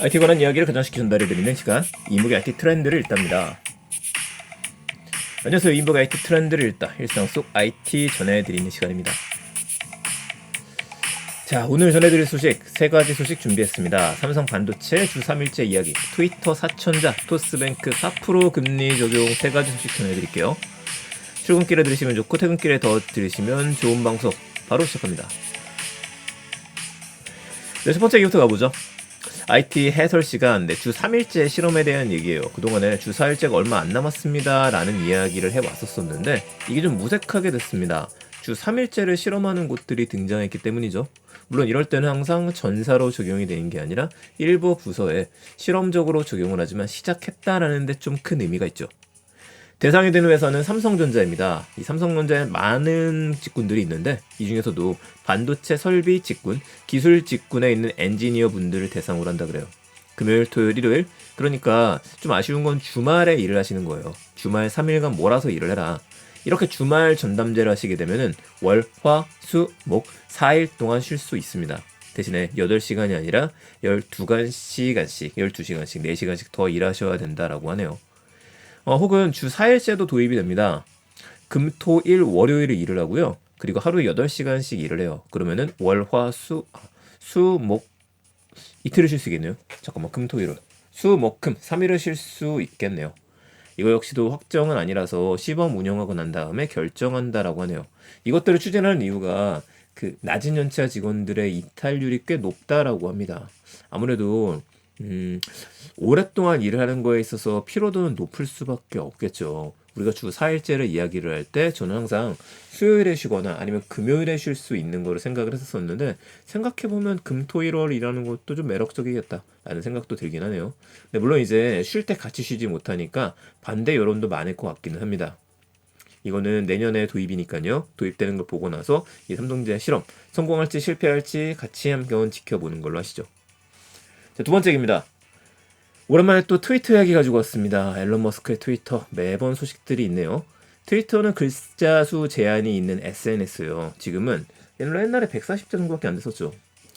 IT 관한 이야기를 가장시키 전달해드리는 시간 이목의 IT 트렌드를 읽답니다. 안녕하세요. 이목의 IT 트렌드를 읽다 일상 속 IT 전해드리는 시간입니다. 자 오늘 전해드릴 소식 세 가지 소식 준비했습니다. 삼성 반도체 주 3일째 이야기, 트위터 사천자, 토스뱅크 4% 금리 적용 세 가지 소식 전해드릴게요. 출근길에 들으시면 좋고 퇴근길에 더 들으시면 좋은 방송 바로 시작합니다. 네, 첫 번째 얘기부터 가보죠. IT 해설 시간, 네, 주 3일째 실험에 대한 얘기예요. 그동안에 주 4일째가 얼마 안 남았습니다. 라는 이야기를 해왔었었는데, 이게 좀 무색하게 됐습니다. 주 3일째를 실험하는 곳들이 등장했기 때문이죠. 물론 이럴 때는 항상 전사로 적용이 되는 게 아니라 일부 부서에 실험적으로 적용을 하지만 시작했다라는 데 좀 큰 의미가 있죠. 대상이 되는 회사는 삼성전자입니다. 이 삼성전자에 많은 직군들이 있는데 이 중에서도 반도체 설비 직군, 기술 직군에 있는 엔지니어 분들을 대상으로 한다 그래요. 금요일, 토요일, 일요일. 그러니까 좀 아쉬운 건 주말에 일을 하시는 거예요. 주말 3일간 몰아서 일을 해라. 이렇게 주말 전담제를 하시게 되면은 월, 화, 수, 목 4일 동안 쉴 수 있습니다. 대신에 8시간이 아니라 12시간씩, 12시간씩, 4시간씩 더 일하셔야 된다라고 하네요. 어, 혹은 주 4일째도 도입이 됩니다. 금, 토, 일, 월요일에 일을 하고요. 그리고 하루에 8시간씩 일을 해요. 그러면은 월, 화, 수, 수, 목, 이틀을 쉴 수 있겠네요. 잠깐만, 금, 토, 일, 수, 목, 금, 3일을 쉴 수 있겠네요. 이거 역시도 확정은 아니라서 시범 운영하고 난 다음에 결정한다라고 하네요. 이것들을 추진하는 이유가 그 낮은 연차 직원들의 이탈률이 꽤 높다라고 합니다. 아무래도 음, 오랫동안 일을 하는 거에 있어서 피로도는 높을 수밖에 없겠죠. 우리가 주 4일째를 이야기를 할 때 저는 항상 수요일에 쉬거나 아니면 금요일에 쉴 수 있는 거를 생각을 했었는데 생각해보면 금, 토, 일, 월 일하는 것도 좀 매력적이겠다 라는 생각도 들긴 하네요. 근데 물론 이제 쉴 때 같이 쉬지 못하니까 반대 여론도 많을 것 같기는 합니다. 이거는 내년에 도입이니까요. 도입되는 걸 보고 나서 이 삼성전자 실험 성공할지 실패할지 같이 한번 지켜보는 걸로 하시죠. 자, 두 번째 얘기입니다. 오랜만에 또 트위터 이야기 가지고 왔습니다. 앨런 머스크의 트위터 매번 소식들이 있네요. 트위터는 글자 수 제한이 있는 SNS예요. 지금은 옛날에 140자 정도밖에 안 됐었죠.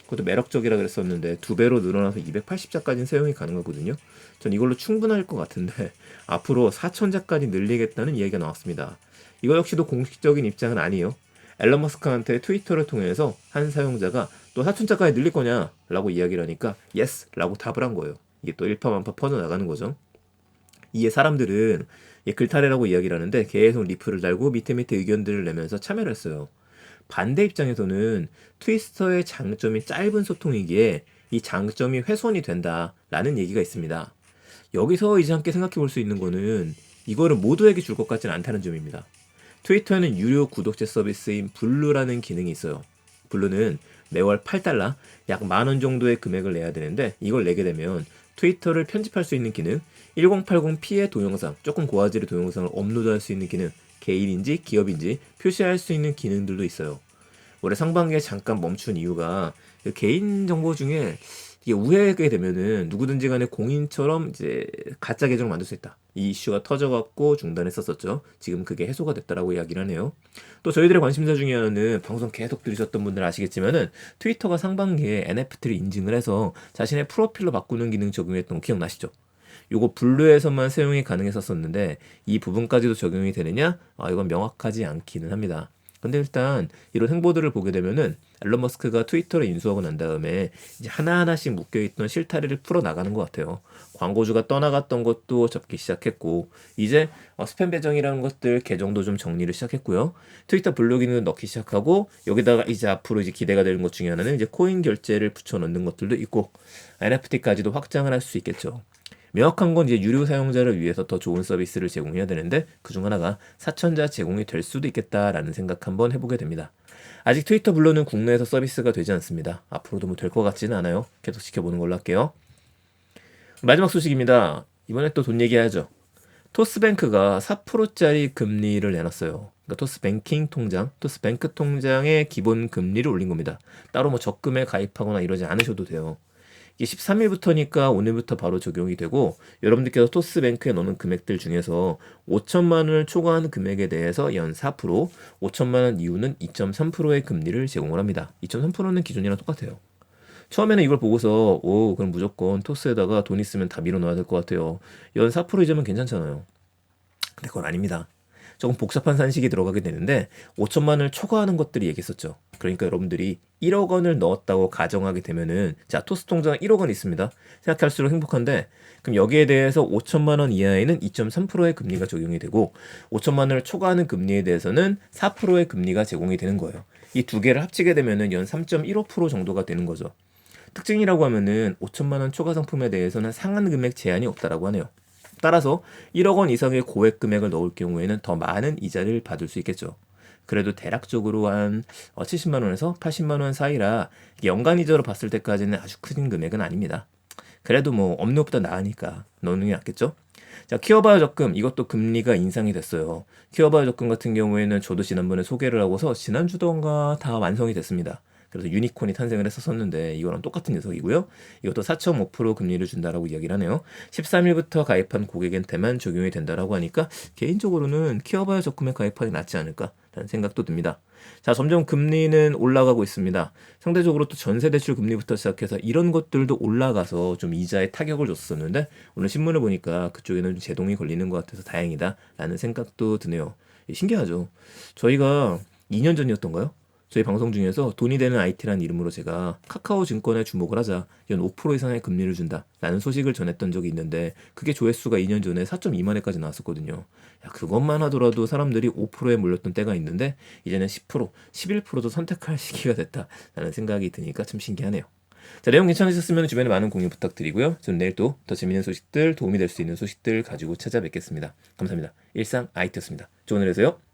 그것도 매력적이라 그랬었는데 두 배로 늘어나서 280자까지는 사용이 가능하거든요. 전 이걸로 충분할 것 같은데 앞으로 4천자까지 늘리겠다는 이야기가 나왔습니다. 이거 역시도 공식적인 입장은 아니에요. 앨런 머스크한테 트위터를 통해서 한 사용자가 또 4천자까지 늘릴 거냐 라고 이야기를 하니까 예스라고 답을 한 거예요. 이게 또 일파만파 퍼져나가는 거죠. 이에 사람들은 글타래라고 이야기를 하는데 계속 리플을 달고 밑에 밑에 의견들을 내면서 참여를 했어요. 반대 입장에서는 트위스터의 장점이 짧은 소통이기에 이 장점이 훼손이 된다라는 얘기가 있습니다. 여기서 이제 함께 생각해 볼 수 있는 거는 이거를 모두에게 줄 것 같지는 않다는 점입니다. 트위터에는 유료 구독자 서비스인 블루라는 기능이 있어요. 블루는 매월 8달러, 약 만 원 정도의 금액을 내야 되는데 이걸 내게 되면 트위터를 편집할 수 있는 기능, 1080p의 동영상, 조금 고화질의 동영상을 업로드할 수 있는 기능, 개인인지 기업인지 표시할 수 있는 기능들도 있어요. 올해 상반기에 잠깐 멈춘 이유가 그 개인 정보 중에 이게 우회하게 되면은 누구든지 간에 공인처럼 이제 가짜 계정을 만들 수 있다. 이 이슈가 터져갖고 중단했었었죠. 지금 그게 해소가 됐다라고 이야기를 하네요. 또 저희들의 관심사 중에 하나는 방송 계속 들으셨던 분들 아시겠지만은 트위터가 상반기에 NFT를 인증을 해서 자신의 프로필로 바꾸는 기능 적용했던 거 기억나시죠? 요거 블루에서만 사용이 가능했었었는데 이 부분까지도 적용이 되느냐? 아, 이건 명확하지 않기는 합니다. 근데 일단 이런 행보들을 보게 되면은 앨런 머스크가 트위터를 인수하고 난 다음에 이제 하나하나씩 묶여있던 실타래를 풀어나가는 것 같아요. 광고주가 떠나갔던 것도 접기 시작했고 이제 어, 스팸 배정이라는 것들 계정도 좀 정리를 시작했고요. 트위터 블로 기능을 넣기 시작하고 여기다가 이제 앞으로 이제 기대가 되는 것 중에 하나는 이제 코인 결제를 붙여 넣는 것들도 있고 NFT까지도 확장을 할 수 있겠죠. 명확한 건 이제 유료 사용자를 위해서 더 좋은 서비스를 제공해야 되는데 그중 하나가 사천자 제공이 될 수도 있겠다라는 생각 한번 해보게 됩니다. 아직 트위터 블루는 국내에서 서비스가 되지 않습니다. 앞으로도 뭐 될 것 같지는 않아요. 계속 지켜보는 걸로 할게요. 마지막 소식입니다. 이번에 또 돈 얘기하죠. 토스뱅크가 4%짜리 금리를 내놨어요. 그러니까 토스뱅킹 통장, 토스뱅크 통장의 기본 금리를 올린 겁니다. 따로 뭐 적금에 가입하거나 이러지 않으셔도 돼요. 이게 13일부터니까 오늘부터 바로 적용이 되고 여러분들께서 토스뱅크에 넣는 금액들 중에서 5천만 원을 초과하는 금액에 대해서 연 4%, 5천만 원 이후는 2.3%의 금리를 제공을 합니다. 2.3%는 기존이랑 똑같아요. 처음에는 이걸 보고서 오 그럼 무조건 토스에다가 돈 있으면 다 밀어 넣어야 될 것 같아요. 연 4% 이자면 괜찮잖아요. 근데 그건 아닙니다. 조금 복잡한 산식이 들어가게 되는데 5천만 원을 초과하는 것들이 얘기했었죠. 그러니까 여러분들이 1억 원을 넣었다고 가정하게 되면은 자 토스 통장 1억 원 있습니다. 생각할수록 행복한데 그럼 여기에 대해서 5천만 원 이하에는 2.3%의 금리가 적용이 되고 5천만 원을 초과하는 금리에 대해서는 4%의 금리가 제공이 되는 거예요. 이 두 개를 합치게 되면은 연 3.15% 정도가 되는 거죠. 특징이라고 하면은 5천만 원 초과 상품에 대해서는 상한 금액 제한이 없다라고 하네요. 따라서 1억 원 이상의 고액 금액을 넣을 경우에는 더 많은 이자를 받을 수 있겠죠. 그래도 대략적으로 한 70만 원에서 80만 원 사이라 연간 이자로 봤을 때까지는 아주 큰 금액은 아닙니다. 그래도 뭐 없는 것보다 나으니까 넣는 게 낫겠죠? 자, 키워바이오 적금 이것도 금리가 인상이 됐어요. 키워바이오 적금 같은 경우에는 저도 지난번에 소개를 하고서 지난주던가 다 완성이 됐습니다. 그래서 유니콘이 탄생을 했었었는데 이거랑 똑같은 녀석이고요. 이것도 4.5% 금리를 준다라고 이야기를 하네요. 13일부터 가입한 고객한테만 적용이 된다라고 하니까 개인적으로는 키워바이오 적금에 가입하기 낫지 않을까 라는 생각도 듭니다. 자, 점점 금리는 올라가고 있습니다. 상대적으로 또 전세 대출 금리부터 시작해서 이런 것들도 올라가서 좀 이자에 타격을 줬었는데 오늘 신문을 보니까 그쪽에는 좀 제동이 걸리는 것 같아서 다행이다라는 생각도 드네요. 신기하죠. 저희가 2년 전이었던가요? 저희 방송 중에서 돈이 되는 IT라는 이름으로 제가 카카오 증권에 주목을 하자 연 5% 이상의 금리를 준다라는 소식을 전했던 적이 있는데 그게 조회수가 2년 전에 4.2만 회까지 나왔었거든요. 야, 그것만 하더라도 사람들이 5%에 몰렸던 때가 있는데 이제는 10%, 11%도 선택할 시기가 됐다라는 생각이 드니까 참 신기하네요. 자, 내용 괜찮으셨으면 주변에 많은 공유 부탁드리고요. 저는 내일 또 더 재밌는 소식들, 도움이 될 수 있는 소식들 가지고 찾아뵙겠습니다. 감사합니다. 일상 IT였습니다. 좋은 하루 되세요.